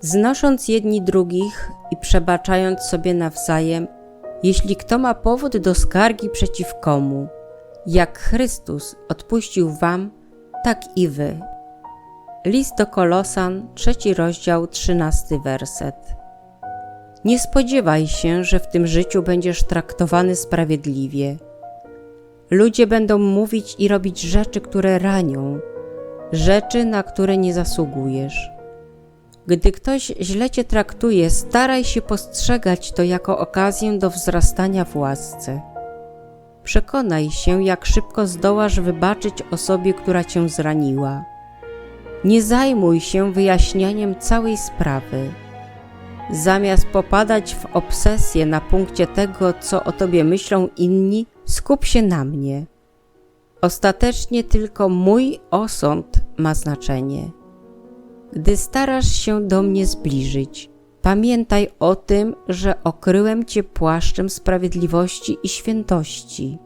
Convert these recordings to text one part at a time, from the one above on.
znosząc jedni drugich i przebaczając sobie nawzajem, jeśli kto ma powód do skargi przeciw komu. Jak Chrystus odpuścił wam, tak i wy. List do Kolosan, trzeci rozdział, trzynasty werset. Nie spodziewaj się, że w tym życiu będziesz traktowany sprawiedliwie. Ludzie będą mówić i robić rzeczy, które ranią, rzeczy, na które nie zasługujesz. Gdy ktoś źle cię traktuje, staraj się postrzegać to jako okazję do wzrastania w łasce. Przekonaj się, jak szybko zdołasz wybaczyć osobie, która cię zraniła. Nie zajmuj się wyjaśnianiem całej sprawy. Zamiast popadać w obsesję na punkcie tego, co o tobie myślą inni, skup się na mnie. Ostatecznie tylko mój osąd ma znaczenie. Gdy starasz się do mnie zbliżyć, pamiętaj o tym, że okryłem cię płaszczem sprawiedliwości i świętości.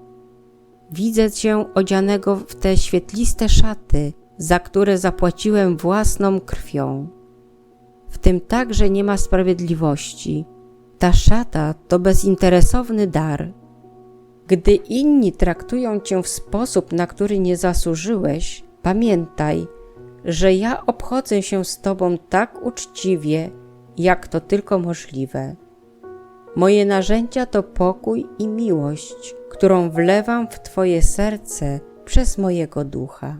Widzę cię odzianego w te świetliste szaty, za które zapłaciłem własną krwią. W tym także nie ma sprawiedliwości. Ta szata to bezinteresowny dar. Gdy inni traktują cię w sposób, na który nie zasłużyłeś, pamiętaj, że ja obchodzę się z tobą tak uczciwie, jak to tylko możliwe. Moje narzędzia to pokój i miłość, którą wlewam w Twoje serce przez mojego ducha.